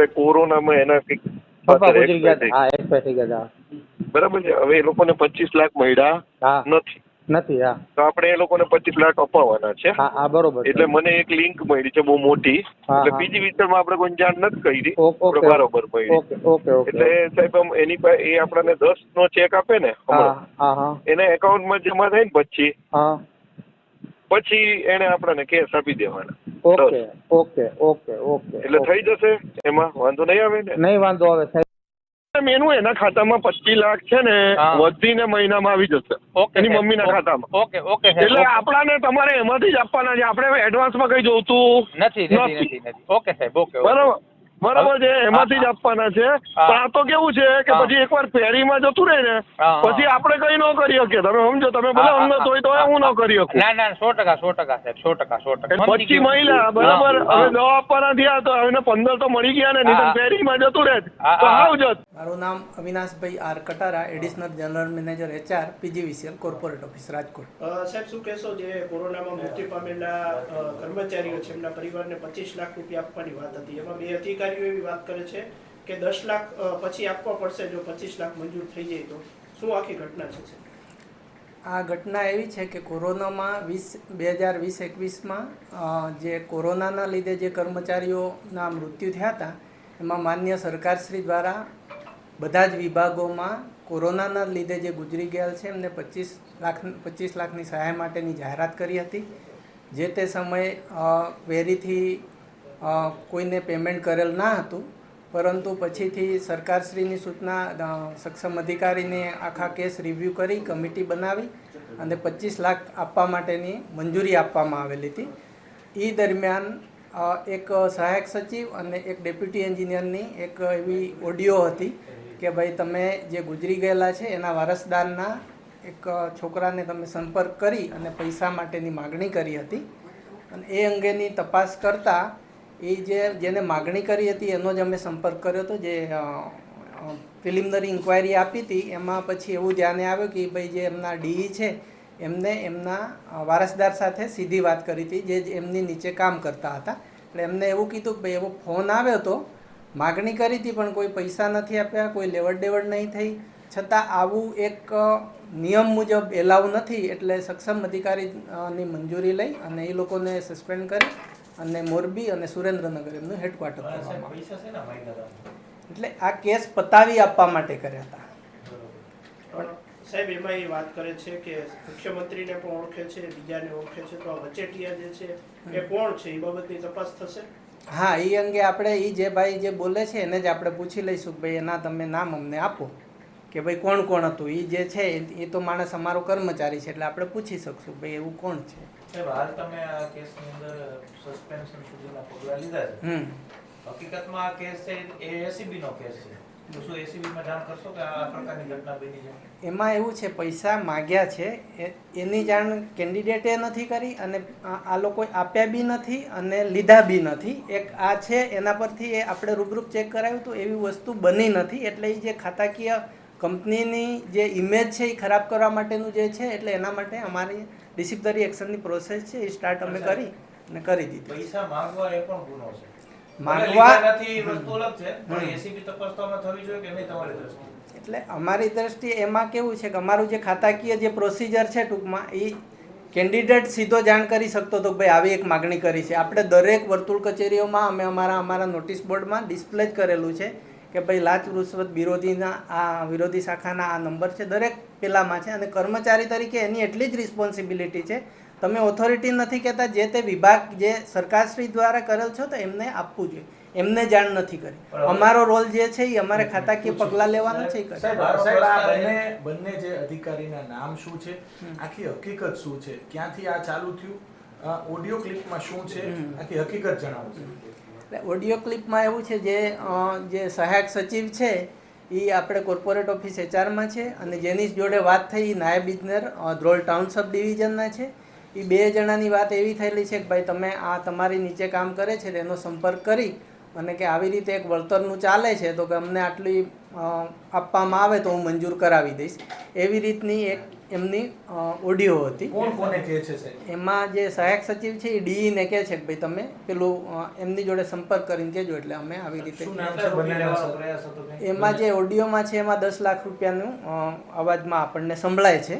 આપણે કોરોનામાં એના કંઈક. બરાબર છે. હવે એ લોકોને પચીસ લાખ મળ્યા નથી. નથી હા. તો આપણે એ લોકોને પચીસ લાખ અપાવવાના છે. હા બરોબર એટલે મને એક લિંક મળી છે બહુ મોટી. એટલે બીજી વિસ્તારમાં આપણે કોઈ જાણ નથી કરી. બરોબર મળી. એટલે સાહેબ એની પાસે એ આપણને દસ નો ચેક આપે ને એના એકાઉન્ટમાં જમા થાય ને પછી. પછી એને આપણને કેશ આપી દેવાના. ઓકે ઓકે ઓકે ઓકે એટલે થઈ જશે? એમાં વાંધો નહીં આવે ને? નહીં વાંધો આવે સાહેબ એનું એના ખાતામાં પચીસ લાખ છે ને. વધીને મહિનામાં આવી જશે. ઓકે એની. મમ્મીના ખાતામાં. ઓકે ઓકે એટલે. આપણાને તમારે એમાંથી જ આપવાના છે. આપણે એડવાન્સમાં કઈ જોતું નથી નથી ઓકે સાહેબ ઓકે ઓકે. બરાબર. બરાબર છે એમાંથી જ આપવાના છે. પણ આ તો કેવું છે કે પછી એકવાર ફેરીમાં જતું રહે ને. પછી આપણે કઈ ન કરી શકીએ. તમે સમજો તમે ભલે અમને હા, અંગત હોય તો હું ન કરી શકું. ના ના સો ટકા સો ટકા સાહેબ સો ટકા સો ટકા. પચી મહિલા બરાબર. હવે દવા આપવાના થયા તો હવે પંદર તો મળી ગયા ને નહીં ફેરીમાં જતું રહે તો જત મારું નામ અવિનાશભાઈ R Katara additional general manager HR PGVCL corporate office Rajkot. સાહેબ શું કહેશો જે કોરોનામાં મૃત્યુ પામેલા કર્મચારીઓ છે એમના પરિવારને પચીસ લાખ રૂપિયા આપવાની વાત હતી. એમાં બે અધિકારીઓ એવી વાત કરે છે કે દસ લાખ પછી આપવા પડશે જો પચીસ લાખ મંજૂર થઈ જાય તો. શું આખી ઘટના છે આ ઘટના એવી છે કે કોરોનામાં વીસ, બે હજાર વીસ એકવીસમાં જે કોરોનાના લીધે જે કર્મચારીઓના મૃત્યુ થયા હતા, એમાં માન્ય સરકારશ્રી દ્વારા બધા જ વિભાગોમાં કોરોનાના લીધે જે ગુજરી ગયેલ છે, એમને પચીસ લાખ, પચીસ લાખની સહાય માટેની જાહેરાત કરી હતી. જે તે સમયે વેરીથી કોઈને પેમેન્ટ કરેલ ના હતું. પરંતુ પછીથી સરકારશ્રીની સૂચના સક્ષમ અધિકારીને આખા કેસ રિવ્યૂ કરી, કમિટી બનાવી અને પચીસ લાખ આપવા માટેની મંજૂરી આપવામાં આવેલી હતી. એ દરમિયાન એક સહાયક સચિવ અને એક ડેપ્યુટી એન્જિનિયરની એક એવી ઓડિયો હતી કે ભાઈ તમે જે ગુજરી ગયેલા છે એના વારસદારના એક છોકરાને તમે સંપર્ક કરી અને પૈસા માટેની માગણી કરી હતી. અને એ અંગેની તપાસ કરતાં એ જે જેને માગણી કરી હતી, એનો જ અમે સંપર્ક કર્યો હતો, જે પ્રિલિમિનરી ઇન્ક્વાયરી આપી હતી. એમાં પછી એવું ધ્યાને આવ્યું કે ભાઈ જે એમના ડીઈ છે, એમને એમના વારસદાર સાથે સીધી વાત કરી હતી, જે એમની નીચે કામ કરતા હતા. એટલે એમને એવું કીધું કે ભાઈ, એવો ફોન આવ્યો હતો માગણી કરી હતી, પણ કોઈ પૈસા નથી આપ્યા, કોઈ લેવડ દેવડ નહીં થઈ. છતાં આવું એક નિયમ મુજબ એલાવ નથી, એટલે સક્ષમ અધિકારીની મંજૂરી લઈ અને એ લોકોને સસ્પેન્ડ કરી. અને મોરબી અને સુરેન્દ્રનગર એમનું હેડક્વાર્ટર એટલે આ કેસ પતાવી આપવા માટે કર્યા હતા. સાહેબ એમાં એ વાત કરે છે કે મુખ્યમંત્રીને પણ ઓળખે છે બીજાને ઓળખે છે તો આ વચેટિયા જે છે એ કોણ છે? એ બાબતની તપાસ થશે? હા એ અંગે આપણે એ જે ભાઈ જે બોલે છે એને જ આપણે પૂછી લઈશું કે ભાઈ એના તમે નામ અમને આપો. કે ભાઈ કોણ કોણ હતું? એ જે છે એ તો માણસ અમારો કર્મચારી છે એટલે આપણે પૂછી શકશું ભાઈ એવું કોણ છે? સાહેબ હાલ તમે આ કેસની અંદર સસ્પેન્શન સુધીના પગલાં લીધા છે. હમ. હકીકતમાં આ કેસ છે એ એસીબી નો કેસ છે. શું એસીબી માં જાણ કરશો કે આ પ્રકારની ઘટના બની છે? એમાં એવું છે પૈસા માગ્યા છે એ- એની જાણ કેન્ડિડેટે નથી કરી અને આ લોકો લોકોએ આપ્યા બી નથી અને લીધા બી નથી. એક આ છે એના પરથી એ આપણે રૂબરૂપ ચેક કરાવ્યું તો એવી વસ્તુ બની નથી. એટલે એ જે ખાતાકીય કંપનીની જે ઇમેજ છે એ ખરાબ કરવા માટેનું જે છે એટલે એના માટે અમારી ડિસિપ્લિનરી એક્શનની પ્રોસેસ છે એ સ્ટાર્ટ અમે કરી અને કરી દીધી. પૈસા માંગવા એ પણ ગુનો છે. માંગવા- નથી વસ્તુ અલગ છે પણ. એસીબી તપાસ તો થવી જોઈએ કે નહીં તમારી દ્રષ્ટિએ? એટલે અમારી દ્રષ્ટિએ એમાં કેવું છે કે અમારું જે ખાતાકીય જે પ્રોસિજર છે ટૂંકમાં એ કેન્ડિડેટ સીધો જાણ કરી શકતો હતો ભાઈ આવી એક માગણી કરી છે. આપણે દરેક વર્તુળ કચેરીઓમાં અમે અમારા અમારા નોટિસ બોર્ડમાં ડિસ્પ્લે જ કરેલું છે. કે ભાઈ લાચ રૂશ્વત વિરોધીના આ વિરોધી શાખાના આ નંબર છે દરેક પેલામાં છે અને કર્મચારી તરીકે એની એટલી જ રિસ્પોન્સિબિલિટી છે. તમે ઓથોરિટી નથી કહેતા જે તે વિભાગ જે સરકારશ્રી દ્વારા કરેલ છો તો એમને આપવું જોઈએ. એમને જાણ નથી કરી. અમારો રોલ જે છે એ અમારે ખાતાકીય પગલાં લેવાના છે બંને બંને જે અધિકારીના નામ શું છે? આખી હકીકત શું છે? ક્યાંથી આ ચાલુ થયું? ઓડિયો ક્લિપમાં શું છે? આખી હકીકત જણાવો. છો એટલે ઓડિયો ક્લિપમાં એવું છે જે જે સહાયક સચિવ છે એ આપણે કોર્પોરેટ ઓફિસ એચઆરમાં છે અને જેની જોડે વાત થઈ એ નાયબ ઇજનેર ધ્રોલ ટાઉન સબ ડિવિઝનના છે. એ બે જણાની વાત એવી થયેલી છે કે ભાઈ તમે આ તમારી નીચે કામ કરે છે તેનો સંપર્ક કરી અને કે આવી રીતે એક વળતરનું ચાલે છે તો કે અમને આટલી આપવામાં આવે તો હું મંજૂર કરાવી દઈશ. એવી રીતની એક એમની ઓડિયો હતી. કોણ કોને કહે છે એમાં જે સહાયક સચિવ છે એ ડીઈને કહે છે કે ભાઈ તમે પેલું એમની જોડે સંપર્ક કરીને કહેજો એટલે અમે આવી રીતે? એમાં જે ઓડિયોમાં છે એમાં દસ લાખ રૂપિયાનું અવાજમાં આપણને સંભળાય છે.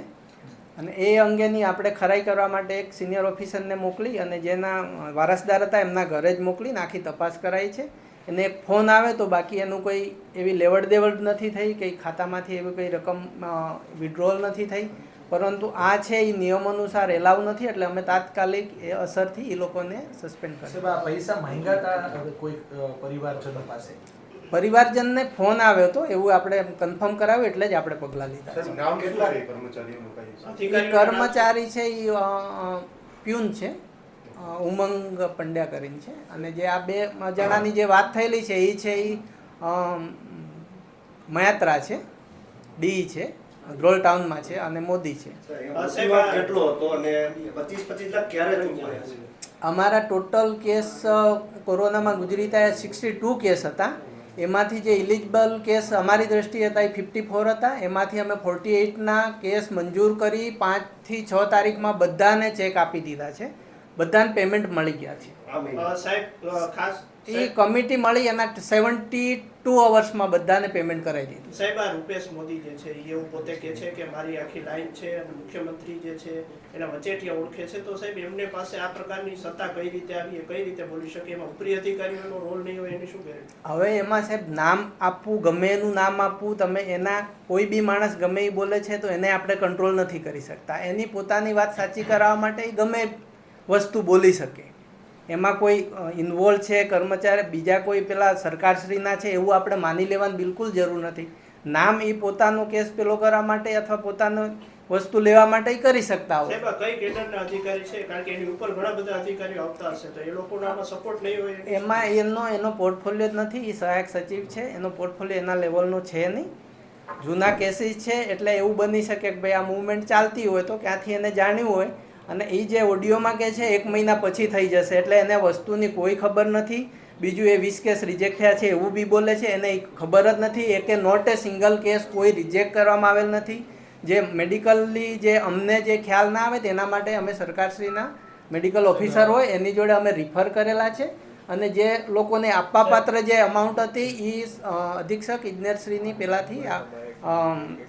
અને એ અંગેની આપણે ખરાઈ કરવા માટે એક સિનિયર ઓફિસરને મોકલી અને જેના વારસદાર હતા એમના ઘરે જ મોકલીને આખી તપાસ કરાઈ છે. એને એક ફોન આવે તો બાકી એનું કોઈ એવી લેવડ દેવડ નથી થઈ, કંઈ ખાતામાંથી એવી કંઈ રકમ વિડ્રોલ નથી થઈ. પરંતુ આ છે એ નિયમ અનુસાર એલાવ નથી, એટલે અમે તાત્કાલિક એ અસરથી એ લોકોને સસ્પેન્ડ કર્યા પૈસા માંગ્યા હતા? કોઈ પરિવારજનો પાસે? પરિવારજનને ફોન આવ્યો હતો એવું આપણે કન્ફર્મ કરાવ્યું એટલે જ આપણે પગલાં લીધા. છે કર્મચારી છે એ પ્યુન છે. ઉમંગ પંડ્યા કરીને છે. અને જે આ બે જણાની જે વાત થયેલી છે એ છે એ મયાત્રા છે ડી છે ધ્રોલ ટાઉનમાં છે અને મોદી છે. કેટલો હતો અને પચીસ પચીસ લાખ ક્યારે અમારા ટોટલ કેસ કોરોનામાં ગુજરી થયા સિક્સટી ટુ કેસ હતા. એમાંથી જે ઇલિજિબલ કેસ અમારી દ્રષ્ટિએ હતા એ ફિફ્ટી ફોર હતા. એમાંથી અમે ફોર્ટી એઇટના કેસ મંજૂર કરી પાંચથી છ તારીખમાં બધાને ચેક આપી દીધા છે. બધાને પેમેન્ટ મળી ગયા છે. સાહેબ ખાસ એ કમિટી મળી એના સેવન્ટી ટુ અવર્સમાં બધાને પેમેન્ટ કરાવી દીધું. સાહેબ આ રૂપેશ મોદી જે છે એ એવું પોતે કહે છે કે મારી આખી લાઈન છે અને મુખ્યમંત્રી જે છે એના વચેટિયા ઓળખે છે. તો સાહેબ એમને પાસે આ પ્રકારની સત્તા કઈ રીતે આવી એ કઈ રીતે બોલી શકે? એમાં ઉપરી અધિકારીઓનો રોલ નહીં હોય એની શું ગેરંટી હવે એમાં સાહેબ નામ આપવું ગમે એનું નામ આપવું તમે એના કોઈ બી માણસ ગમે એ બોલે છે તો એને આપણે કંટ્રોલ નથી કરી શકતા. એની પોતાની વાત સાચી કરાવવા માટે એ ગમે વસ્તુ બોલી શકે. એમાં કોઈ ઇન્વોલ્વ છે કર્મચારી બીજા કોઈ પેલા સરકારશ્રીના છે એવું આપણે માની લેવાની બિલકુલ જરૂર નથી. નામ એ પોતાનો કેસ પેલો કરવા માટે અથવા પોતાનો વસ્તુ લેવા માટે કરી શકતા હોય. કઈ કેડરના અધિકારી છે? કારણ કે એની ઉપર ઘણા બધા અધિકારીઓ આવતા હશે તો એ લોકોનો આમાં સપોર્ટ નહીં હોય? એમાં એનો એનો પોર્ટફોલિયો જ નથી એ સહાયક સચિવ છે એનો પોર્ટફોલિયો એના લેવલનો છે નહીં. જૂના કેસીસ છે એટલે એવું બની શકે કે ભાઈ આ મુવમેન્ટ ચાલતી હોય તો ક્યાંથી એને જાણ્યું હોય? અને એ જે ઓડિયોમાં કે છે એક મહિના પછી થઈ જશે એટલે એને વસ્તુની કોઈ ખબર નથી. બીજું એ વીસ કેસ રિજેક્ટ થયા છે એવું બી બોલે છે એને ખબર જ નથી. એ કે નોટ એ સિંગલ કેસ કોઈ રિજેક્ટ કરવામાં આવેલ નથી. જે મેડિકલી જે અમને જે ખ્યાલ ના આવે તેના માટે અમે સરકારશ્રીના મેડિકલ ઓફિસર હોય એની જોડે અમે રિફર કરેલા છે. અને જે લોકોને આપવા પાત્ર જે અમાઉન્ટ હતી એ અધિક્ષક ઇજનેરશ્રીની પહેલાંથી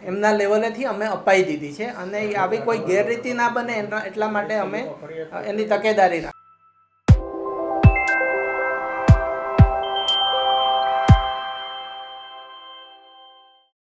એમના લેવલેથી અમે અપાઈ દીધી છે. અને આવી કોઈ ગેરરીતિ ના બને એટલા માટે અમે એની તકેદારી રાખ.